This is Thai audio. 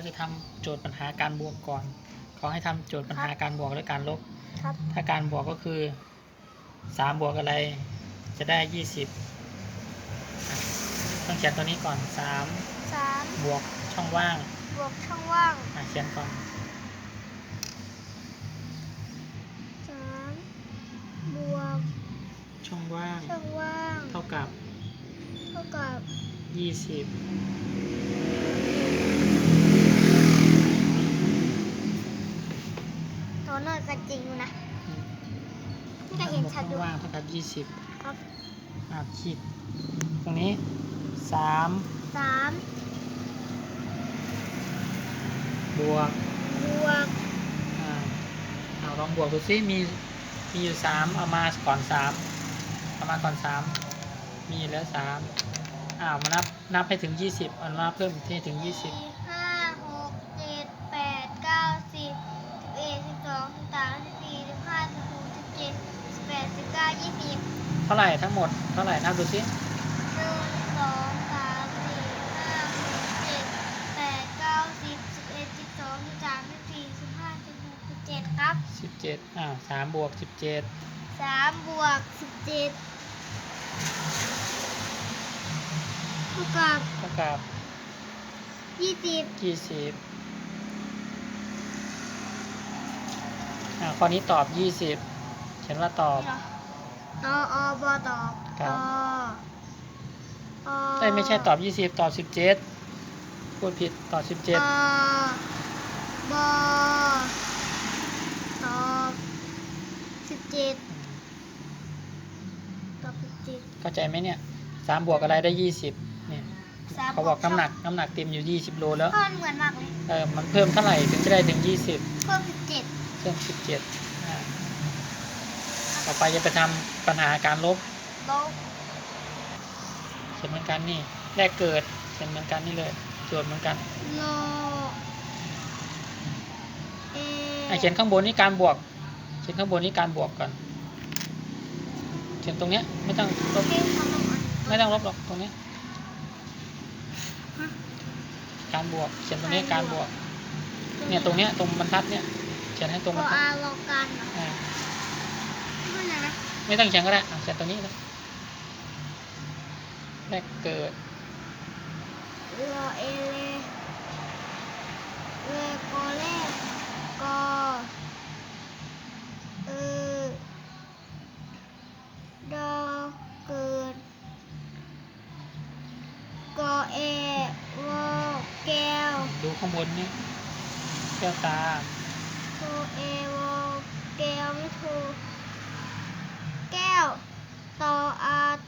เราจะทำโจทย์ปัญหาการบวกก่อนเขาให้ทำโจทย์ปัญหาการบวกและการลบครับถ้าการบวกก็คือสามบวกอะไรจะได้ยี่สิบต้องเขียนตัวนี้ก่อนสามสามบวกช่องว่าง บวกช่องว่างอะเขียนก่อนสามบวกช่องว่าง ช่องว่าง เท่ากับ เท่ากับยี่สิบ ตัวน้อยก็จริงนะ ก็เห็น ชัดอยู่ช่องว่างเท่ากับยี่สิบครับอะขีดตรงนี้สามสามบวกบวกอ่าเอาลองบวกดูซิมีมีอยู่สามเอามาก่อนสามเอามาก่อนสามมีอยู่แล้วสามอ้าวมานับนับให้ถึงยี่สิบเอามาเพิ่มให้ถึงยี่สิบสี่ห้า เก้ายี่สิบเท่าไหร่ทั้งหมดเท่าไหร่นับดูซิหนึ่งสองสามสี่ห้าหกเจ็ดแปดเก้าสิบสิบเอ็ดสิบสองสิบสามสิบสี่สิบห้าสิบหกสิบเจ็ดครับสิบเจ็ดอ้าวสามบวกสิบเจ็ดสามบวกสิบเจ็ดเท่ากับเท่ากับยี่สิบยี่สิบอ่าข้อนี้ตอบยี่สิบเขียนว่าตอบตออบอ ตอบครัตบออเอ้ยไม่ใช่ตอบยี่สิบตอบสิบเจ็ดพูดผิดตอบสิบเจ็ดตอบอตอบสิบเจ็ดตอบสิบเจ็ดเข้าใจไหมเนี่ยสามบวกอะไรได้ยี่สิบเนี่ยสามเขาบอกน้ำหนักน้ำหนักเต็มอยู่ยี่สิบโลแล้วข้อมันเหมือนมากเลยเออมันเพิ่มเท่าไหร่ถึงจะได้ถึงยี่สิบเพิ่มสิบเจ็ดเพิ่มสิบเจ็ด ต่อไปจะไปทำปัญหาการลบ ลบ เขียนเหมือนกันนี่แรกเกิด เขียนเหมือนกันนี่เลย โจทย์เหมือนกันโลเออะเขียนข้างบนนี่การบวก เขียนข้างบนนี่การบวกก่อน เขียนตรงเนี้ยไม่ต้องลบเพิ่มความลงอันไม่ต้องลบหรอกตรงเนี้ยฮะการบวก เขียนตรงนี้การบวก เนี่ยตรงเนี้ยตรงบรรทัดเนี่ย เขียนให้ตรงบรก็รทัดอาลอกันเหรออ่า ไม่ต้องเขียนก็ได้อะเขียนตรงนี้เลยแรกเกิดรอเอเลเลกอเลกอเออดอเกิดกอเอวอแก้วดูข้างบนนี่แก้วตากอเอวอแก้วไม่ถูก